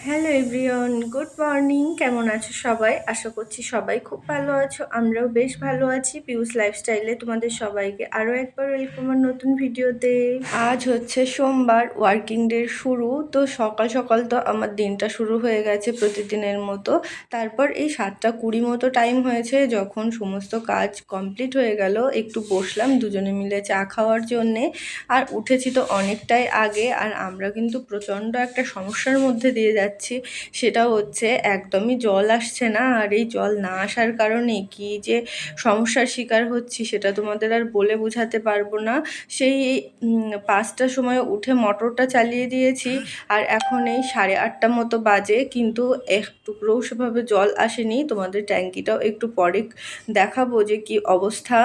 Hello everyone, good morning. কেমন আছো সবাই? আশা করছি সবাই খুব ভালো আছো। আমরাও বেশ ভালো আছি। পিউস লাইফস্টাইলে তোমাদের সবাইকে আরও একবার ওয়েলকাম আর নতুন ভিডিওতে আজ হচ্ছে সোমবার ওয়ার্কিং ডের শুরু। তো সকাল সকাল তো আমার দিনটা শুরু হয়ে গেছে প্রতিদিনের মতো। তারপর এই সাতটা কুড়ি মতো টাইম হয়েছে যখন সমস্ত কাজ কমপ্লিট হয়ে গেল। একটু বসলাম দুজনে মিলে চা খাওয়ার জন্যে। আর উঠেছি তো অনেকটাই আগে। আর আমরা কিন্তু প্রচণ্ড একটা সমস্যার মধ্যে দিয়ে যাচ্ছি। যাচ্ছি। সেটা হচ্ছে একদমই জল আসছে না, আর এই জল না আসার কারণে কি যে সমস্যার শিকার হচ্ছি সেটা তোমাদের আর বলে বোঝাতে পারব না। সেই পাঁচটার সময় উঠে মোটরটা চালিয়ে দিয়েছি, আর এখন এই সাড়ে আটটা মতো বাজে, কিন্তু একটুকরোও সেভাবে জল আসেনি। তোমাদের ট্যাঙ্কিটাও একটু পরে দেখাবো যে কি অবস্থা।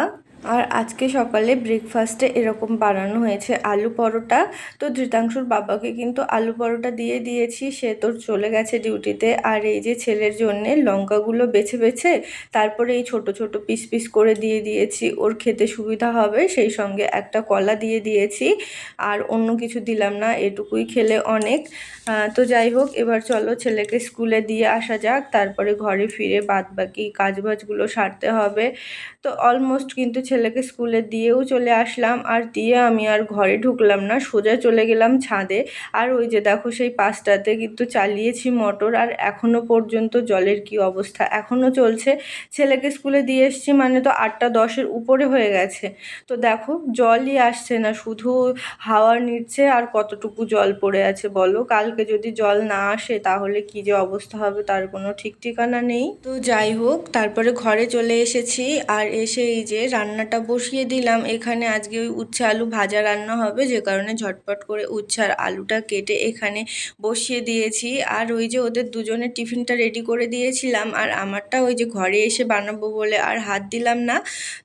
আর আজকে সকালে ব্রেকফাস্টে এরকম বানানো হয়েছে আলু পরোটা। তো ধৃতাংশুর বাবাকে কিন্তু আলু পরোটা দিয়ে দিয়েছি, সে তোর চলে গেছে ডিউটিতে আর এই যে ছেলের জন্যে লঙ্কাগুলো বেছে বেছে, তারপরে এই ছোট ছোট পিস পিস করে দিয়ে দিয়েছি। ওর খেতে সুবিধা হবে, সেই সঙ্গে একটা কলা দিয়ে দিয়েছি। আর অন্য কিছু দিলাম না, এটুকুই খেলে অনেক। তো যাই হোক, এবার চলো ছেলেকে স্কুলে দিয়ে আসা যাক। তারপরে ঘরে ফিরে বাদ বাকি কাজবাজগুলো সারতে হবে। তো অলমোস্ট কিন্তু ছেলেকে স্কুলে দিয়েও চলে আসলাম, আর দিয়ে আমি আর ঘরে ঢুকলাম না, সোজা চলে গেলাম ছাদে। আর ওই যে দেখো সেই পাঁচটাতে কিন্তু চালিয়েছি মোটর, আর এখনও পর্যন্ত জলের কি অবস্থা? এখনও চলছে। ছেলেকে স্কুলে দিয়ে এসছি মানে তো আটটা দশের উপরে হয়ে গেছে। তো দেখো, জলই আসছে না, শুধু হাওয়া নিচ্ছে, আর কতটুকু জল পড়ে আছে বলো? কালকে যদি জল না আসে, তাহলে কি যে অবস্থা হবে তার কোনো ঠিক ঠিকানা নেই। তো যাই হোক, তারপরে ঘরে চলে এসেছি, আর এসে এই যে রান্না রান্নাটা বসিয়ে দিলাম। এখানে আজকে ওই উচ্ছে আলু ভাজা রান্না হবে, যে কারণে ঝটপট করে উচ্ছে আর আলুটা কেটে এখানে বসিয়ে দিয়েছি। আর ওই যে ওদের দুজনের টিফিনটা রেডি করে দিয়েছিলাম, আর আমারটা ওই যে ঘরে এসে বানাবো বলে আর হাত দিলাম না।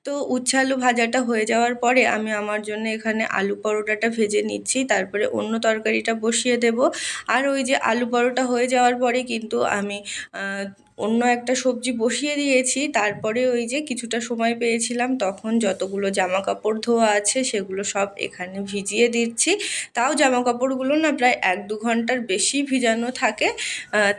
তো উচ্ছে আলু ভাজাটা হয়ে যাওয়ার পরে আমি আমার জন্য এখানে আলু পরোটাটা ভেজে নিচ্ছি, তারপরে অন্য তরকারিটা বসিয়ে দেব। আর ওই যে আলু পরোটা হয়ে যাওয়ার পরে কিন্তু আমি অন্য একটা সবজি বসিয়ে দিয়েছি। তারপরে ওই যে কিছুটা সময় পেয়েছিলাম, তখন যতগুলো জামা কাপড় ধোয়া আছে সেগুলো সব এখানে ভিজিয়ে দিচ্ছি। তাও জামা কাপড়গুলো না প্রায় এক দু ঘণ্টার বেশি ভিজানো থাকে।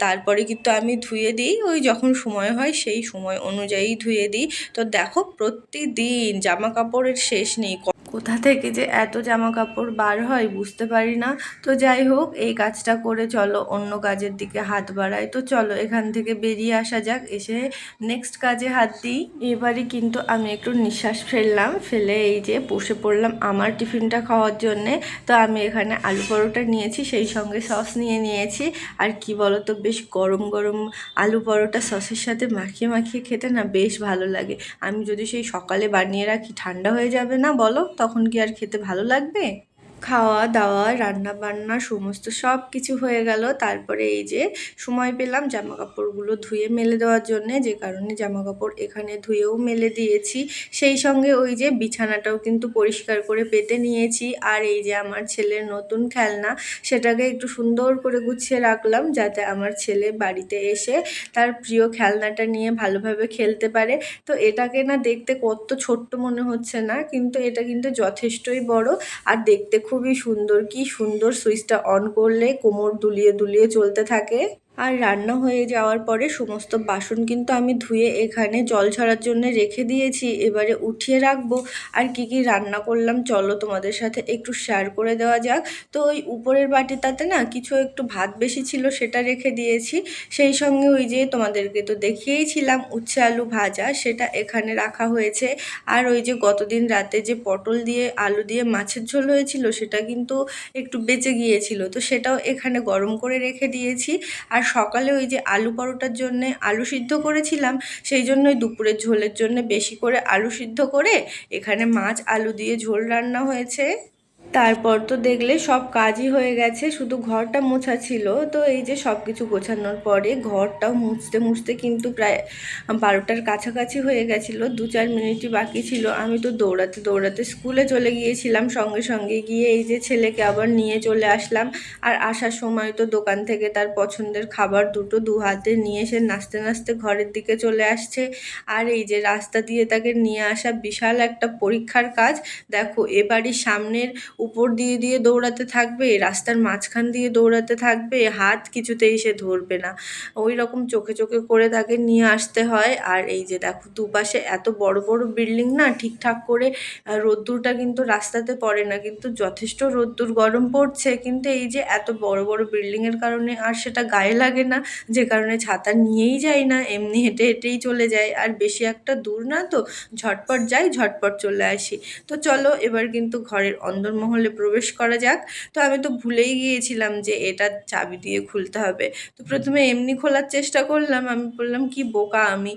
তারপরে কিন্তু আমি ধুয়ে দিই। ওই যখন সময় হয় সেই সময় অনুযায়ী ধুয়ে দিই। তো দেখো, প্রতিদিন জামা কাপড়ের শেষ নেই। কোথা থেকে যে এত জামা কাপড় বার হয় বুঝতে পারি না। তো যাই হোক, এই কাজটা করে চলো, অন্য কাজের দিকে হাত বাড়াই। তো চলো, এখান থেকে বেরিয়ে আসা যাক, এসে নেক্সট কাজে হাত দিই। এবারে কিন্তু আমি একটু নিঃশ্বাস ফেললাম, ফেলে এই যে বসে পড়লাম আমার টিফিনটা খাওয়ার জন্যে। তো আমি এখানে আলু পরোটা নিয়েছি, সেই সঙ্গে সস নিয়ে নিয়েছি। আর কি বলো তো বেশ গরম গরম আলু পরোটা সসের সাথে মাখিয়ে মাখিয়ে খেতে না বেশ ভালো লাগে। আমি যদি সেই সকালে বানিয়ে রাখি, ঠান্ডা হয়ে যাবে না বলো? তখন কি আর খেতে ভালো লাগবে? খাওয়া দাওয়া রান্না বান্না সমস্ত সব কিছু হয়ে গেল। তারপরে এই যে সময় পেলাম জামা কাপড়গুলো ধুয়ে মেলে দেওয়ার জন্যে, যে কারণে জামা কাপড় এখানে ধুয়েও মেলে দিয়েছি। সেই সঙ্গে ওই যে বিছানাটাও কিন্তু পরিষ্কার করে পেতে নিয়েছি। আর এই যে আমার ছেলের নতুন খেলনা, সেটাকে একটু সুন্দর করে গুছিয়ে রাখলাম যাতে আমার ছেলে বাড়িতে এসে তার প্রিয় খেলনাটা নিয়ে ভালোভাবে খেলতে পারে। তো এটাকে না দেখতে কত ছোট্ট মনে হচ্ছে না, কিন্তু এটা কিন্তু যথেষ্টই বড়। আর দেখতে খুবই সুন্দর। কি সুন্দর সুইচটা অন করলে কোমর দুলিয়ে দুলিয়ে চলতে থাকে। আর রান্না হয়ে যাওয়ার পরে সমস্ত বাসন কিন্তু আমি ধুয়ে এখানে জল ছড়ার জন্য রেখে দিয়েছি। এবারে উঠিয়ে রাখব। আর কি কি রান্না করলাম চলো তোমাদের সাথে একটু শেয়ার করে দেওয়া যাক। তো ওই উপরের বাটিটাতে না কিছু একটু ভাত বেশি ছিল সেটা রেখে দিয়েছি। সেই সঙ্গে ওই যে তোমাদেরকে তো দেখিয়েছিলাম উচ্ছে আলু ভাজা সেটা এখানে রাখা হয়েছে। আর ওই যে গতদিন রাতে যে পটল দিয়ে, আলু দিয়ে মাছের ঝোল হয়েছিল সেটা কিন্তু একটু বেঁচে গিয়েছিল। তো সেটাও এখানে গরম করে রেখে দিয়েছি। আর সকালে ওই যে আলু পরোটার জন্যে আলু সিদ্ধ করেছিলাম, সেই জন্যই দুপুরের ঝোলের জন্য বেশি করে আলু সিদ্ধ করে এখানে মাছ, আলু দিয়ে ঝোল রান্না হয়েছে। তারপর তো দেখলে সব কাজই হয়ে গেছে, শুধু ঘরটা মোছা ছিল। তো এই যে সব কিছু গোছানোর পরে ঘরটাও মুছতে মুছতে কিন্তু প্রায় বারোটার কাছাকাছি হয়ে গেছিল, দু চার মিনিটই বাকি ছিল। আমি তো দৌড়াতে দৌড়াতে স্কুলে চলে গিয়েছিলাম, সঙ্গে সঙ্গে গিয়ে এই যে ছেলেকে আবার নিয়ে চলে আসলাম। আর আসার সময় তো দোকান থেকে তার পছন্দের খাবার দুটো দু হাতে নিয়ে এসে নাচতে নাচতে ঘরের দিকে চলে আসছে। আর এই যে রাস্তা দিয়ে তাকে নিয়ে আসা বিশাল একটা পরীক্ষার কাজ। দেখো এবারই সামনের উপর দিয়ে দিয়ে দৌড়াতে থাকবে, রাস্তার মাঝখান দিয়ে দৌড়াতে থাকবে, হাত কিছুতেই সে ধরবে না। ওই রকম চোখে চোখে করে তাকে নিয়ে আসতে হয়। আর এই যে দেখো, দুপাশে এত বড় বড় বিল্ডিং না, ঠিকঠাক করে রোদ্দুরটা কিন্তু রাস্তাতে পড়ে না। কিন্তু যথেষ্ট রোদ্দুর গরম পড়ছে, কিন্তু এই যে এত বড় বড় বিল্ডিংয়ের কারণে আর সেটা গায়ে লাগে না, যে কারণে ছাতা নিয়েই যাই না, এমনি হেঁটে হেঁটেই চলে যায়। আর বেশি একটা দূর না তো, ঝটপট যাই, ঝটপট চলে আসি। তো চলো, এবার কিন্তু ঘরের অন্দরমহলে প্রবেশ করা যাক। তো আমি তো ভুলেই গিয়েছিলাম যে এটা চাবি দিয়ে খুলতে হবে। তো প্রথমে এমনি খোলার চেষ্টা করলাম। আমি বললাম কি বোকা আমি?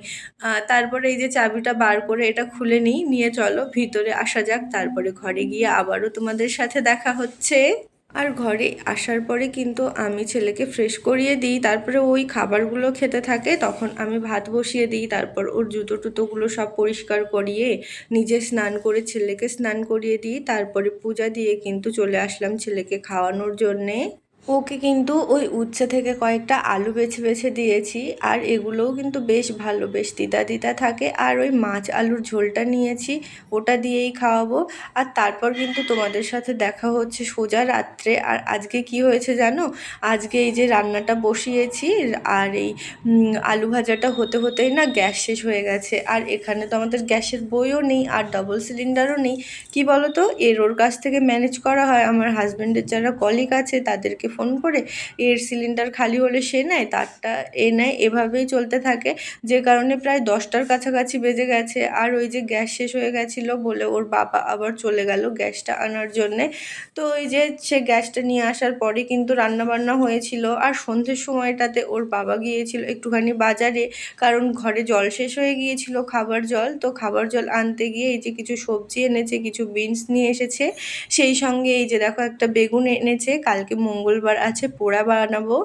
তারপরে এই যে চাবিটা বার করে এটা খুলে নিই। নিয়ে চলো ভিতরে আসা যাক। তারপরে ঘরে গিয়ে আবারও তোমাদের সাথে দেখা হচ্ছে। আর ঘরে আসার পরে কিন্তু আমি ছেলেকে ফ্রেশ করিয়ে দিই। তারপরে ওই খাবারগুলো খেতে থাকে, তখন আমি ভাত বসিয়ে দিই। তারপর ওর জুতো টুতোগুলো সব পরিষ্কার করিয়ে নিজে স্নান করে ছেলেকে স্নান করিয়ে দিই। তারপরে পূজা দিয়ে কিন্তু চলে আসলাম ছেলেকে খাওয়ানোর জন্যে। ওকে কিন্তু ওই উচ্ছে থেকে কয়েকটা আলু বেছে বেছে দিয়েছি, আর এগুলোও কিন্তু বেশ ভালো, বেশ তিতা তিতা থাকে। আর ওই মাছ আলুর ঝোলটা নিয়েছি, ওটা দিয়েই খাওয়াবো। আর তারপর কিন্তু তোমাদের সাথে দেখা হচ্ছে সোজা রাত্রে। আর আজকে কি হয়েছে জানো? আজকে এই যে রান্নাটা বসিয়েছি, আর এই আলু ভাজাটা হতে হতেই না গ্যাস শেষ হয়ে গেছে। আর এখানে তো আমাদের গ্যাসের বইও নেই, আর ডবল সিলিন্ডারও নেই। কি বলো তো এর ওর কাছ থেকে ম্যানেজ করা হয়। আমার হাজব্যান্ডের যারা কলিগ আছে, তাদেরকে ফোন করে, এর সিলিন্ডার খালি হলে সে নেয়, তারটা এ নেয়, এভাবেই চলতে থাকে। যে কারণে প্রায় দশটার কাছাকাছি বেজে গেছে। আর ওই যে গ্যাস শেষ হয়ে গেছিল বলে ওর বাবা আবার চলে গেল গ্যাসটা আনার জন্যে। তো ওই যে সে গ্যাসটা নিয়ে আসার পরে কিন্তু রান্নাবান্না হয়েছিল। আর সন্ধ্যের সময়টাতে ওর বাবা গিয়েছিল একটুখানি বাজারে, কারণ ঘরে জল শেষ হয়ে গিয়েছিল খাবার জল। তো খাবার জল আনতে গিয়ে এই যে কিছু সবজি এনেছে, কিছু বিনস নিয়ে এসেছে। সেই সঙ্গে এই যে দেখো একটা বেগুন এনেছে, কালকে মঙ্গলবার আছে পোড়া বানাবো।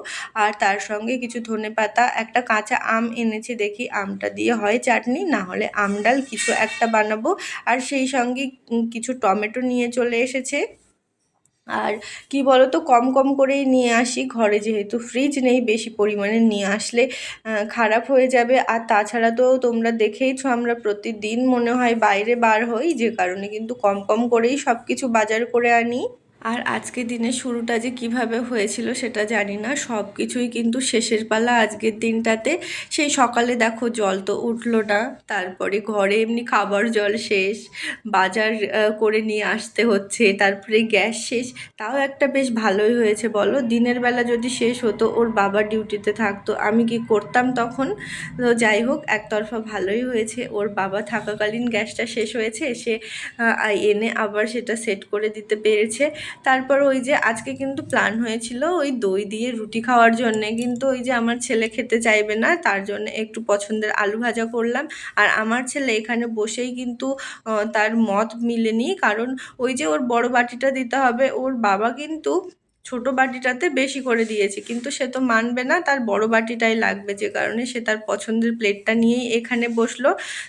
আর তার সঙ্গে কিছু ধনে পাতা, একটা কাঁচা আম এনেছে, দেখি আমটা দিয়ে হয় চাটনি, না হলে আমডাল কিছু একটা বানাবো। আর সেই সঙ্গে কিছু টমেটো নিয়ে চলে এসেছে। আর কি বলতো, কম কম করেই নিয়ে আসি। ঘরে যেহেতু ফ্রিজ নেই, বেশি পরিমাণে নিয়ে আসলে খারাপ হয়ে যাবে। আর তাছাড়া তো তোমরা দেখেইছো, আমরা প্রতিদিন মনে হয় বাইরে বার হই, যে কারণে কিন্তু কম কম করেই সব কিছু বাজার করে আনি। আর আজকে দিনের শুরুটা যে কীভাবে হয়েছিল সেটা জানি না। সব কিছুই কিন্তু শেষের পালা আজকের দিনটাতে। সেই সকালে দেখো জল তো উঠল না, তারপরে ঘরে এমনি খাবার জল শেষ, বাজার করে নিয়ে আসতে হচ্ছে, তারপরে গ্যাস শেষ। তাও একটা বেশ ভালোই হয়েছে বলো। দিনের বেলা যদি শেষ হতো, ওর বাবা ডিউটিতে থাকতো, আমি কি করতাম তখন? তো যাই হোক, একতরফা ভালোই হয়েছে। ওর বাবা থাকাকালীন গ্যাসটা শেষ হয়েছে সে এনে আবার সেটা সেট করে দিতে পেরেছে। তারপর ওই যে আজকে কিন্তু প্ল্যান হয়েছিল ওই দই দিয়ে রুটি খাওয়ার জন্যে। কিন্তু ওই যে আমার ছেলে খেতে চাইবে না, তার জন্য একটু পছন্দের আলু ভাজা করলাম। আর আমার ছেলে এখানে বসেই কিন্তু তার মত মিলেনি। কারণ ওই যে ওর বড় বাটিটা দিতে হবে, ওর বাবা কিন্তু ছোট বাটিটাতে বেশি করে দিয়েছে, কিন্তু সে তো মানবে না, তার বড় বাটিটাই লাগবে যে কারণে সে তার পছন্দের প্লেটটা নিয়েই এখানে বসল।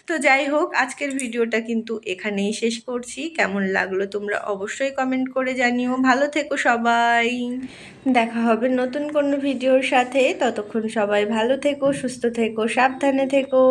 তো যাই হোক, আজকের ভিডিওটা কিন্তু এখানেই শেষ করছি। কেমন লাগল তোমরা অবশ্যই কমেন্ট করে জানিও। ভালো থেকো সবাই। দেখা হবে নতুন কোনো ভিডিওর সাথে। ততক্ষণ সবাই ভালো থেকো, সুস্থ থেকো, সাবধানে থেকো।